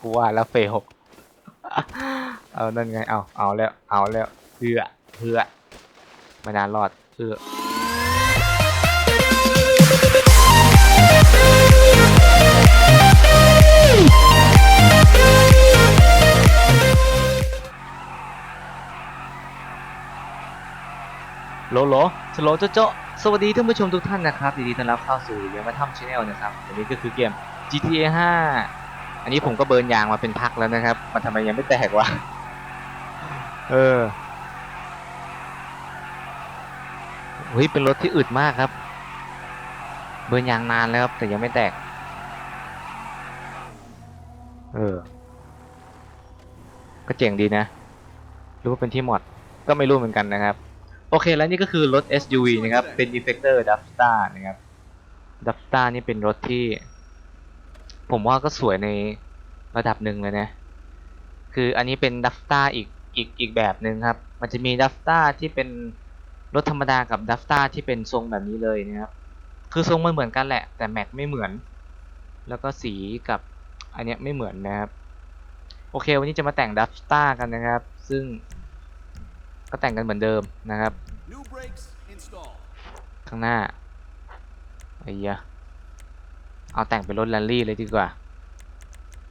กูว่าแล้วเฟลเอานั่นไง เอา เอาแล้ว เอาแล้วเพื่อเพื่อไม่นานรอดเพื่อโลโลสโลโจโจสวัสดีท่านผู้ชมทุกท่านนะครับยินดีต้อนรับเข้าสู่ยังมาทำชาแนลนะครับอันนี้ก็คือเกม GTA 5 อันนี้ผมก็เบิร์นยางมาเป็นพักแล้วนะครับ มันทำไมยังไม่แตกวะ เออเฮ้ยเป็นรถที่อึดมากครับ เบิร์นยางนานแล้วครับ แต่ยังไม่แตก เออ ก็เจ๋งดีนะหรือว่าเป็นที่มอดก็ไม่รู้เหมือนกันนะครับ โอเคแล้วนี่ก็คือรถ SUV นะครับ เป็น Defector d u f t a นะครับ d u f t a นี่เป็นรถที่ ผมว่าก็สวยในระดับหนึ่งเลยนะ คืออันนี้เป็นดัฟต้าอีกอีกอีกแบบหนึ่งครับ มันจะมีดัฟต้าที่เป็นรถธรรมดากับดัฟต้าที่เป็นทรงแบบนี้เลยนะครับ คือทรงมันเหมือนกันแหละ แต่แม็กไม่เหมือน แล้วก็สีกับอันเนี้ยไม่เหมือนนะครับ โอเค วันนี้จะมาแต่งดัฟต้ากันนะครับ ซึ่งก็แต่งกันเหมือนเดิมนะครับ ข้างหน้าไอ้เหี้ย เอาแต่งเป็นรถแรลลี่เลยดีกว่า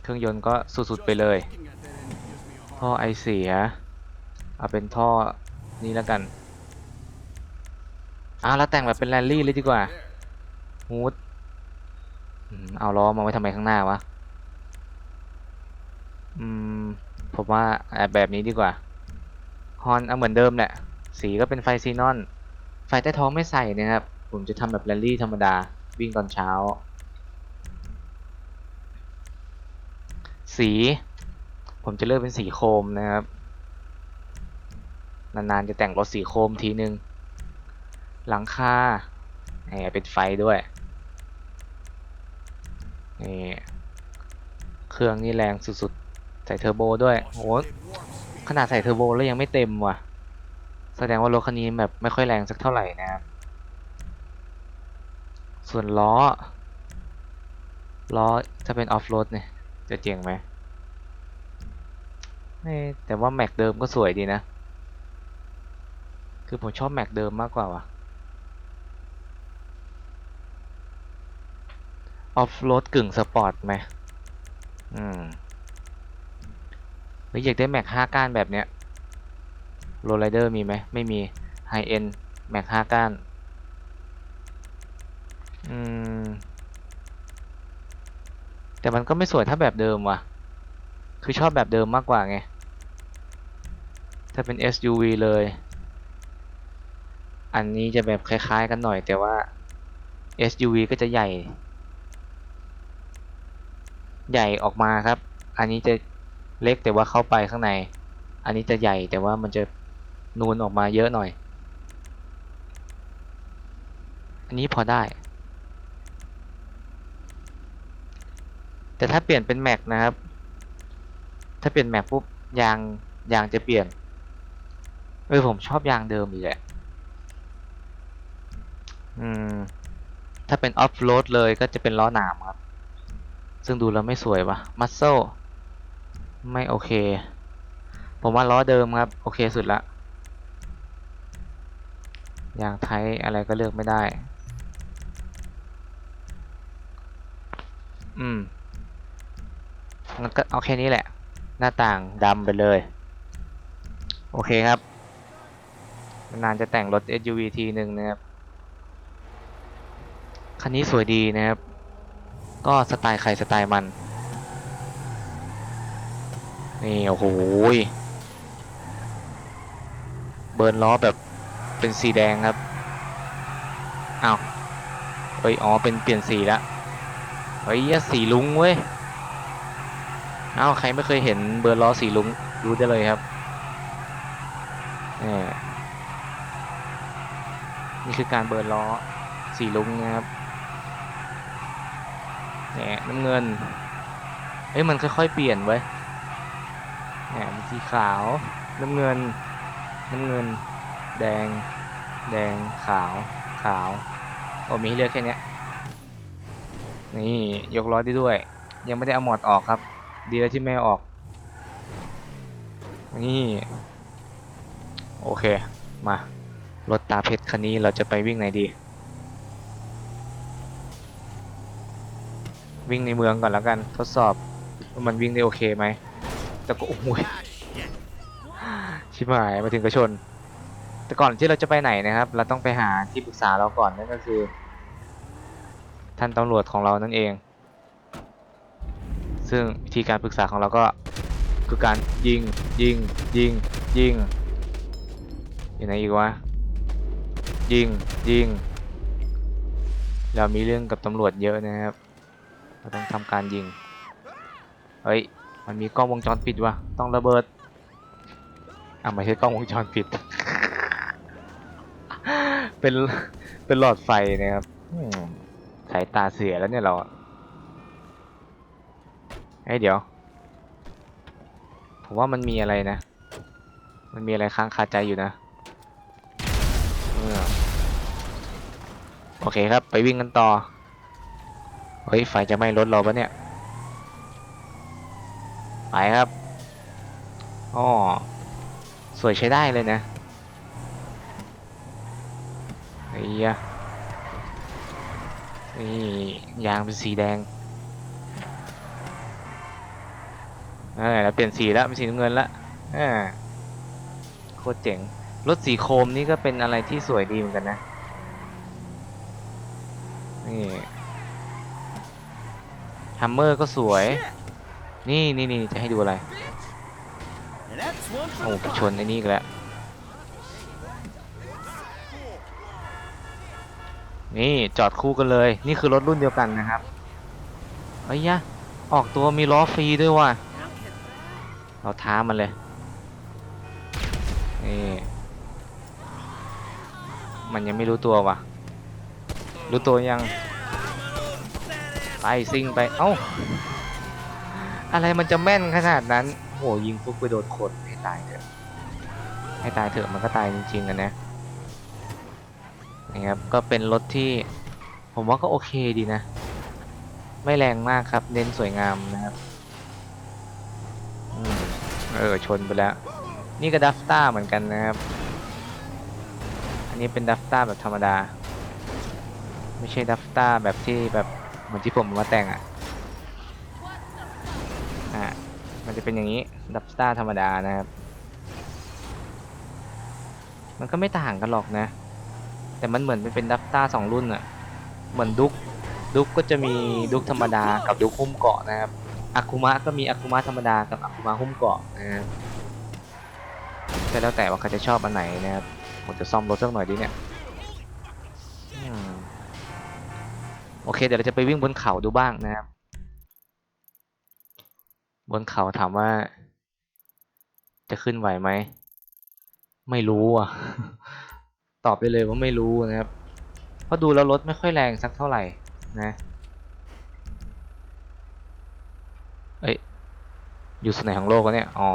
เครื่องยนต์ก็สุดๆไปเลย ท่อไอเสีย เอาเป็นท่อนี้แล้วกันอะแล้วแต่งแบบเป็นแรลลี่เลยดีกว่าฮูดเอาล้อมาไว้ทำไมข้างหน้าวะ อืม ผมว่าเอาแบบนี้ดีกว่า ฮอนเอาเหมือนเดิมแหละ สีก็เป็นไฟซีนอน ไฟใต้ท้องไม่ใส่นะครับ ผมจะทำแบบแรลลี่ธรรมดา วิ่งตอนเช้า สี ผมจะเลือกเป็นสีโครมนะครับ นานๆจะแต่งรถสีโครมทีนึง หลังคาเป็นไฟด้วยนี่เครื่องนี่แรงสุดๆ ใส่เทอร์โบด้วยโอ้โหขนาดใส่เทอร์โบแล้วยังไม่เต็มว่ะ แสดงว่ารถคันนี้แบบไม่ค่อยแรงสักเท่าไหร่นะครับ ส่วนล้อ ล้อถ้าเป็นออฟโรดเนี่ย จะเจ๋งไหมแต่ว่าแม็กเดิมก็สวยดีนะ คือผมชอบแม็กเดิมมากกว่าว่ะออฟโรดกึ่งสปอร์ตไหมอืมเฮ้ยอยากได้แม็กห้าก้านแบบเนี้ยโรลไรเดอร์มีไหม ไม่มีไฮเอ็นแม็กห้าก้าน อืม แต่มันก็ไม่สวยถ้าแบบเดิมว่ะ คือชอบแบบเดิมมากกว่าไง ถ้าเป็น SUV เลย อันนี้จะแบบคล้ายๆกันหน่อยแต่ว่า SUV ก็จะใหญ่ ใหญ่ออกมาครับ อันนี้จะเล็กแต่ว่าเข้าไปข้างใน อันนี้จะใหญ่แต่ว่ามันจะนูนออกมาเยอะหน่อย อันนี้พอได้ แต่ถ้าเปลี่ยนเป็นแม็กนะครับ ถ้าเปลี่ยนแม็กปุ๊บยางยางจะเปลี่ยนเออผมชอบยางเดิมอีกแหละอืม ถ้าเป็นออฟโรดเลยก็จะเป็นล้อหนามครับ ซึ่งดูแล้วไม่สวยวะมัสโซไม่โอเค ผมว่าล้อเดิมครับ โอเคสุดละยางไทยอะไรก็เลือกไม่ได้ อืม งั้นก็เอาแค่นี้แหละ หน้าต่างดำไปเลย โอเคครับ นานๆจะแต่งรถ SUV ทีหนึ่งนะครับ คันนี้สวยดีนะครับ ก็สไตล์ใครสไตล์มัน นี่ โอ้โหยเบิร์นล้อแบบเป็นสีแดงครับอ้าวเอ้ย อ๋อ เป็นเปลี่ยนสีละเฮ้ยสีลุงเว้ย อ้าวใครไม่เคยเห็นเบิร์ล้อสีลุงรู้ได้เลยครับนี่คือการเบิร์ล้อสีลุงนะครับเนี่ยน้ำเงินเอ้ยมันค่อยๆเปลี่ยนไว้ยเนี่ยมีสีขาวน้ำเงินน้ำเงิน แดง แดงขาว ขาวโอ้มีให้เลือกแค่เนี้ยนี่ยกล้อได้ด้วย ยังไม่ได้เอาหมอดออกครับ ดีแล้วที่ไม่ออก นี่ โอเค มา รถตาเพชรคันนี้เราจะไปวิ่งไหนดี วิ่งในเมืองก่อนแล้วกัน ทดสอบว่ามันวิ่งได้โอเคไหม แต่ก็โอ้โหยชิบหายมาถึงกระชน แต่ก่อนที่เราจะไปไหนนะครับ เราต้องไปหาที่ปรึกษาเราก่อนนั่นก็คือ ท่านตำรวจของเรานั่นเอง ซึ่งวิธีการปรึกษาของเราก็คือการยิงยิงยิงยิงอยู่ไหนอีกวะยิงยิงเรามีเรื่องกับตำรวจเยอะนะครับเราต้องทำการยิงเฮ้ยมันมีกล้องวงจรปิดวะต้องระเบิดอะไม่ใช่กล้องวงจรปิด เป็นเป็นหลอดไฟนะครับสายตาเสียแล้วเนี่ยเรา อะเฮ้ยเดี๋ยว ผมว่ามันมีอะไรนะ มันมีอะไรค้างคาใจอยู่นะโอเคครับ ไปวิ่งกันต่อ เฮ้ย ไฟจะไหม้รถเราปะเนี่ย ไปครับอ๋อสวยใช้ได้เลยนะไอ้ยะนี่ยางเป็นสีแดงเออแล้วเปลี่ยนสีแล้วเป็นสีน้ำเงินละอ่าโคตรเจ๋งรถสีโครมนี่ก็เป็นอะไรที่สวยดีเหมือนกันนะนี่ฮัมเมอร์ก็สวย นี่นี่นี่จะให้ดูอะไรโอ้ไปชนไอ้นี่อีกแล้วนี่จอดคู่กันเลย นี่คือรถรุ่นเดียวกันนะครับเอ้ยยะออกตัวมีล้อฟรีด้วยว่ะ เราท้ามันเลยนี่มันยังไม่รู้ตัววะรู้ตัวยัง ไปซิ่งไป เอ้า อะไรมันจะแม่นขนาดนั้น โหยิงปุ๊บไปโดนคนให้ตายเถอะ ให้ตายเถอะมันก็ตายจริงๆกันนะนะครับก็เป็นรถที่ผมว่าก็โอเคดีนะ ไม่แรงมากครับ เน้นสวยงามนะครับ เออชนไปแล้ว นี่ก็ดัฟต้าเหมือนกันนะครับ อันนี้เป็นดัฟต้าแบบธรรมดา ไม่ใช่ดัฟต้าแบบที่แบบเหมือนที่ผมมาแต่งอะอะมันจะเป็นอย่างนี้ดับสตาร์ธรรมดานะครับ มันก็ไม่ต่างกันหรอกนะ แต่มันเหมือนเป็นดับสตาร์สองรุ่นอะเหมือนดุกดุกก็จะมีดุกธรรมดากับดุกหุ้มเกาะนะครับ อากุมะก็มีอากุมะธรรมดากับอากุมะหุ้มเกาะนะครับแต่แล้วแต่ว่าใครจะชอบอันไหนนะครับผมจะซ่อมรถสักหน่อยดิเนี่ยโอเคเดี๋ยวเราจะไปวิ่งบนเขาดูบ้างนะครับ บนเขาถามว่า จะขึ้นไหวไหม ไม่รู้อะ ตอบได้เลยว่าไม่รู้นะครับ เพราะดูแล้วรถไม่ค่อยแรงสักเท่าไหร่นะ เอ้ย อยู่ส่วนไหนของโลกวะเนี่ย อ๋อ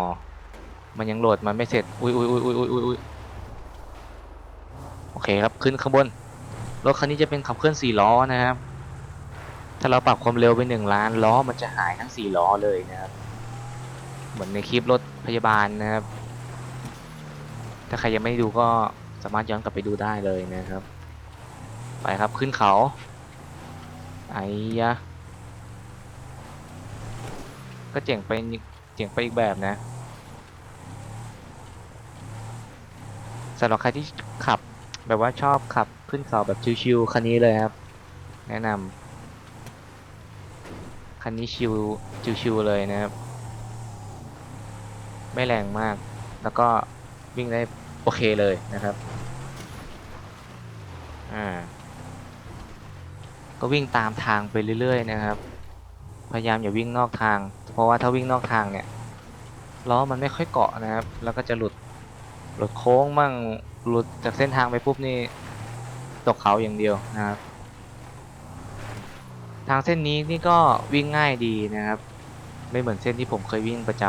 มันยังโหลดมันไม่เสร็จอุ้ยอุ้ยอุ้ยอุ้ยอุ้ยอุ้ยอุ้ยโอเคครับ ขึ้นข้างบน รถคันนี้จะเป็นขับเคลื่อนสี่ล้อนะครับ ถ้าเราปรับความเร็วไปหนึ่งล้านล้อมันจะหายทั้งสี่ล้อเลยนะครับ เหมือนในคลิปรถพยาบาลนะครับ ถ้าใครยังไม่ดูก็สามารถย้อนกลับไปดูได้เลยนะครับ ไปครับขึ้นเขา ไอ้ยะ ก็เจ๋งไปเจ๋งไปอีกแบบนะสำหรับใครที่ขับแบบว่าชอบขับขึ้นเขาแบบชิวๆคันนี้เลยครับ แนะนำคันนี้ชิวชิวๆเลยนะครับ ไม่แรงมาก แล้วก็วิ่งได้โอเคเลยนะครับอ่าก็วิ่งตามทางไปเรื่อยๆนะครับ พยายามอย่าวิ่งนอกทาง เพราะว่าถ้าวิ่งนอกทางเนี่ยล้อมันไม่ค่อยเกาะนะครับ แล้วก็จะหลุดหลุดโค้งมั่งหลุดจากเส้นทางไปปุ๊บนี่ตกเขาอย่างเดียวนะครับ ทางเส้นนี้นี่ก็วิ่งง่ายดีนะครับ ไม่เหมือนเส้นที่ผมเคยวิ่งประจ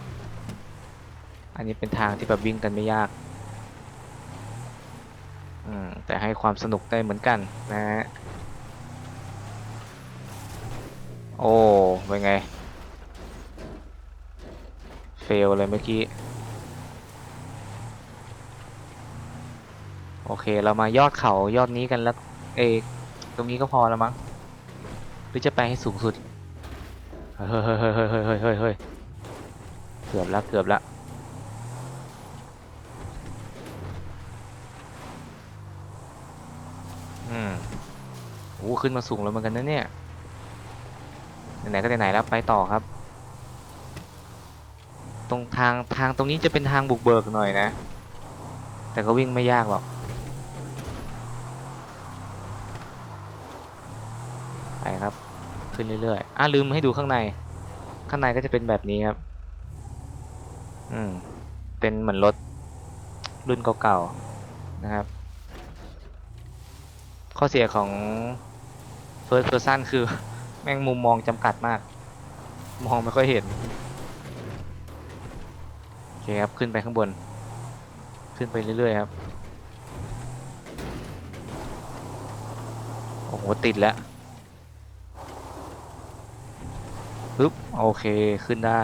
ำอันนี้เป็นทางที่แบบวิ่งกันไม่ยากอืมแต่ให้ความสนุกได้เหมือนกันนะฮะ โอ้เป็นไง เฟลเลยเมื่อกี้ โอเคเรามายอดเขายอดนี้กันแล้ว เอตรงนี้ก็พอแล้วมั้งหรือจะไปให้สูงสุด เฮ้ยเฮ้ยเฮ้ยเฮ้ยเฮ้ยเฮ้ยเกือบแล้วเกือบแล้วอืมโอ้ขึ้นมาสูงแล้วเหมือนกันนะเนี่ย ไหนก็ไหนแล้วไปต่อครับ ตรงทางทางตรงนี้จะเป็นทางบุกเบิกหน่อยนะ แต่ก็วิ่งไม่ยากหรอกไปครับ ขึ้นเรื่อยๆอะลืมให้ดูข้างใน ข้างในก็จะเป็นแบบนี้ครับ อืม เป็นเหมือนรถรุ่นเก่าๆนะครับ ข้อเสียของ First Person คือ แม่งมุมมองจำกัดมาก มองไม่ค่อยเห็น โอเคครับ ขึ้นไปข้างบน ขึ้นไปเรื่อยๆครับ โอ้โห ติดแล้วปึ๊บ โอเค ขึ้นได้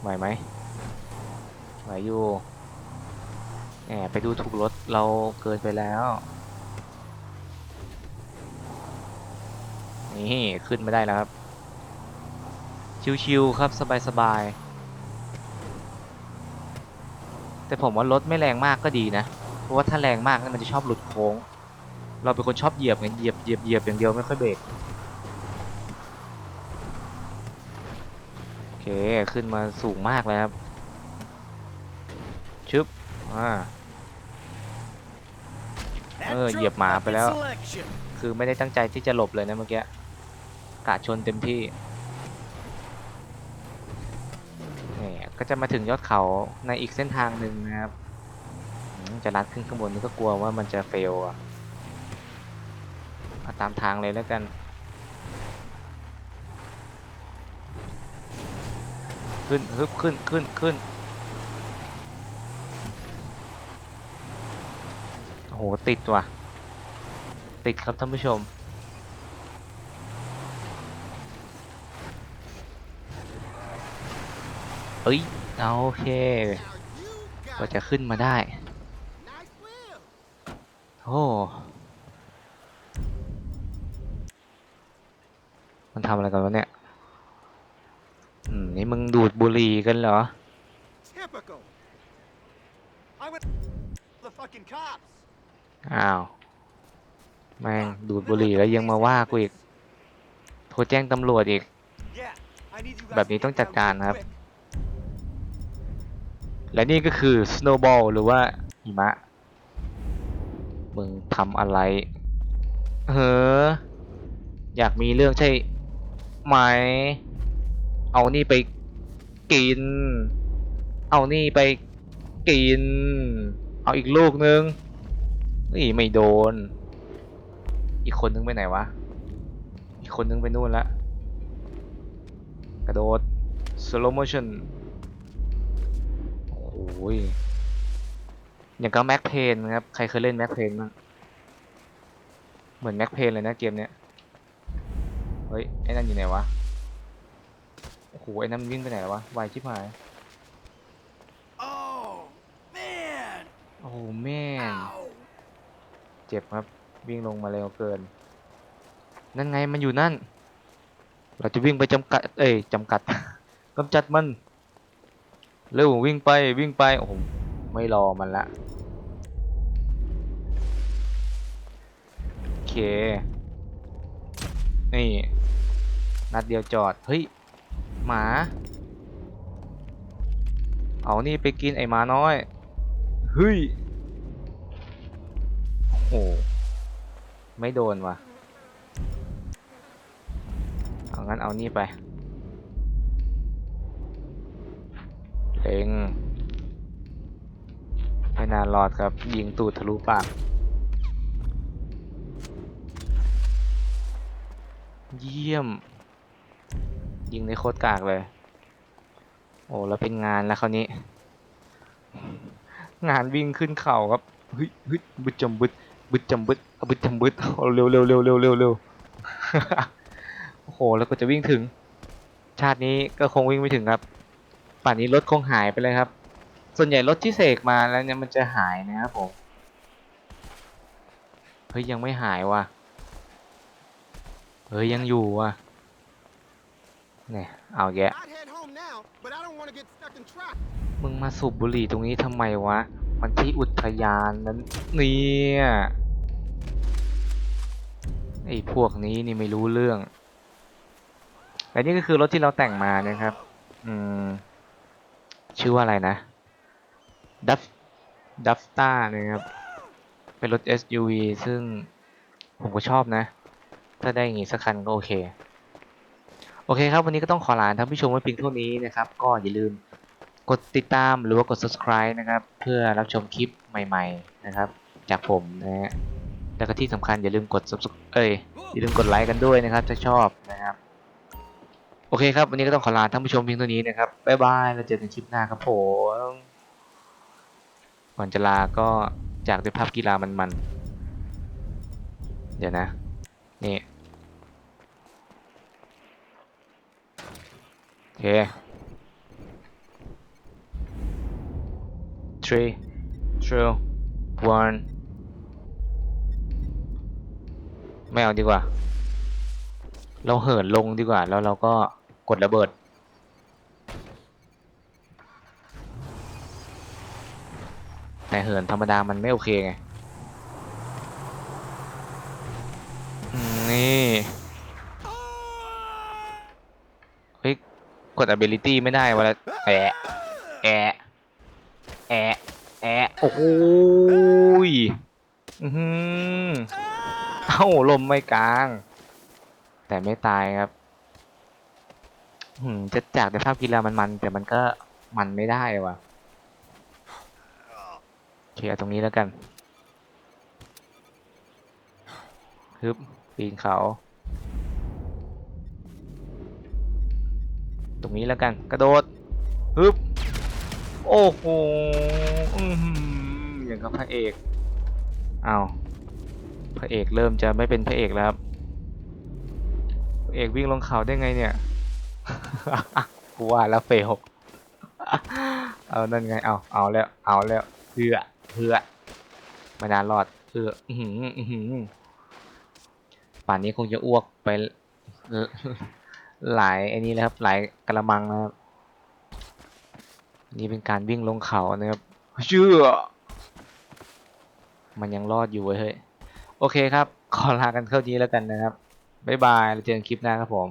ไหวไหมไหวอยู่แหมไปดูถูกรถเราเกินไปแล้ว นี่ขึ้นไม่ได้แล้วครับ ชิวๆครับสบายๆ แต่ผมว่ารถไม่แรงมากก็ดีนะ เพราะว่าถ้าแรงมากนี่มันจะชอบหลุดโค้ง เราเป็นคนชอบเหยียบไงเหยียบเหยียบเหยียบอย่างเดียวไม่ค่อยเบรกโอเคขึ้นมาสูงมากเลยครับ ชึบอ่า That Ờ, drop dẹp mã puppet phải đó. selection. คือไม่ได้ตั้งใจที่จะหลบเลยนะเมื่อกี้ กะชนเต็มที่เนี่ยก็จะมาถึงยอดเขาในอีกเส้นทางหนึ่งนะครับจะลัดขึ้นข้างบนนี่ก็กลัวว่ามันจะเฟลอะเอาตามทางเลยแล้วกันขึ้นฮึบขึ้นขึ้นขึ้นโอ้โหติดว่ะ ติดครับท่านผู้ชม เอ้ยเอาโอเคก็จะขึ้นมาได้โอ้มันทำอะไรกันวะเนี่ยอืมนี่มึงดูดบุหรี่กันเหรอ Typical. I went the fucking cops. อ้าว แม่งดูดบุหรี่แล้วยังมาว่ากูอีก โทรแจ้งตำรวจอีก Yeah, I need you guys แบบนี้ to ต้อง get จัด down การ real นะครับ quick. และนี่ก็คือ snowball หรือว่าหิมะ มึงทำอะไร เฮ้อ อยากมีเรื่องใช่ไหม เอานี่ไปกิน เอานี่ไปกิน เอาอีกลูกนึง นี่ไม่โดน อีกคนนึงไปไหนวะ อีกคนนึงไปนู่นละ กระโดด slow motion ยอย่างกับแม็กเพนครับ ใครเคยเล่นแม็กเพนบ้างเหมือนแม็กเพนเลยนะเกมเนี้ย เฮ้ย ไอ้นั่นอยู่ไหนวะ โอ้โห ไอ้นั่นมันวิ่งไปไหนแล้ววะ ไวชิบหาย Oh man! โอ้โหแม่ง Ow! เจ็บครับ วิ่งลงมาเร็วเกิน นั่นไงมันอยู่นั่น เราจะวิ่งไปจำกัด เอ้ยจำกัดกำจัดมัน เร็ววิ่งไปวิ่งไปโอ้โหไม่รอมันละโอเค นี่ นัดเดียวจอด เฮ้ย หมา เอานี่ไปกินไอหมาน้อย เฮ้ย โอ้โหไม่โดนว่ะ เอางั้นเอานี่ไป เล็งไม่นานรอดครับ ยิงตูดทะลุปาก เยี่ยม ยิงในโคตรกากเลย โอ้ แล้วเป็นงานแล้วคราวนี้ งานวิ่งขึ้นเข่าครับเฮ้ยเฮ้ยบึดจมบึดบึดจำบึดบึดจำบึดเอาเร็วเร็วเร็วเร็วเร็วเร็วโอ้โห แล้วก็จะวิ่งถึง ชาตินี้ก็คงวิ่งไม่ถึงครับ ป่านนี้รถคงหายไปเลยครับ ส่วนใหญ่รถที่เสกมาแล้วเนี่ยมันจะหายนะครับผม เฮ้ย ยังไม่หายว่ะ เฮ้ย ยังอยู่ว่ะ เนี่ย เอาแยะ I'd head home now, but I don't want to get stuck in traffic. มึงมาสูบบุหรี่ตรงนี้ทำไมวะ มันที่อุทยานนั้นเนี่ยไอ้พวกนี้นี่ไม่รู้เรื่องและนี่ก็คือรถที่เราแต่งมานะครับ อืม ชื่อว่าอะไรนะดัฟดัฟต้านะครับ เป็นรถ SUV ซึ่งผมก็ชอบนะ ถ้าได้อย่างงี้สักคันก็โอเคโอเคครับ วันนี้ก็ต้องขอลาท่านผู้ชมไว้เพียงเท่านี้นะครับ ก็อย่าลืมกดติดตามหรือว่ากด subscribe นะครับ เพื่อรับชมคลิปใหม่ๆนะครับ จากผมนะฮะแล้วก็ที่สำคัญอย่าลืมกด subscribe เอ้ยอย่าลืมกดไลค์กันด้วยนะครับ ถ้าชอบนะครับ โอเคครับ วันนี้ก็ต้องขอลาท่านผู้ชมเพียงเท่านี้นะครับ บ๊ายบายแล้วเจอกันคลิปหน้าครับผม ก่อนจะลาก็จากด้วยภาพกีฬามันๆ เดี๋ยวนะ นี่ โอเค three two one ไม่เอาดีกว่า เราเหินลงดีกว่า แล้วเราก็ กดระเบิด แต่เหินธรรมดามันไม่โอเคไง นี่ เฮ้ย กด ability ไม่ได้เวลาแอะแอะแอะแอะโอ้โหยอือเอ้าลมไม่กลาง แต่ไม่ตายครับ หืมจะจากแต่ภาพกีฬามันมันแต่มันก็มันไม่ได้ว่ะเคเอาตรงนี้แล้วกันฮึบปีนเขา ตรงนี้แล้วกัน กระโดดฮึบโอ้โหอย่างกับพระเอกเอาพระเอกเริ่มจะไม่เป็นพระเอกแล้วครับพระเอกวิ่งลงเขาได้ไงเนี่ย กูว่าแล้วเฟลเอานั่นไง เอา เอาแล้ว เอาแล้วเพื่อเพื่อไม่นานรอดเพื่ออือหืออื้อป่านนี้คงจะอ้วกไป หลายไอ้นี้แล้วครับ หลายกระมังนะครับ นี่เป็นการวิ่งลงเขานะครับเชื่อ มันยังรอดอยู่เว้เฮ้ย โอเคครับ ขอลากันเท่านี้แล้วกันนะครับ บ๊ายบายแล้วเจอกันคลิปหน้าครับผม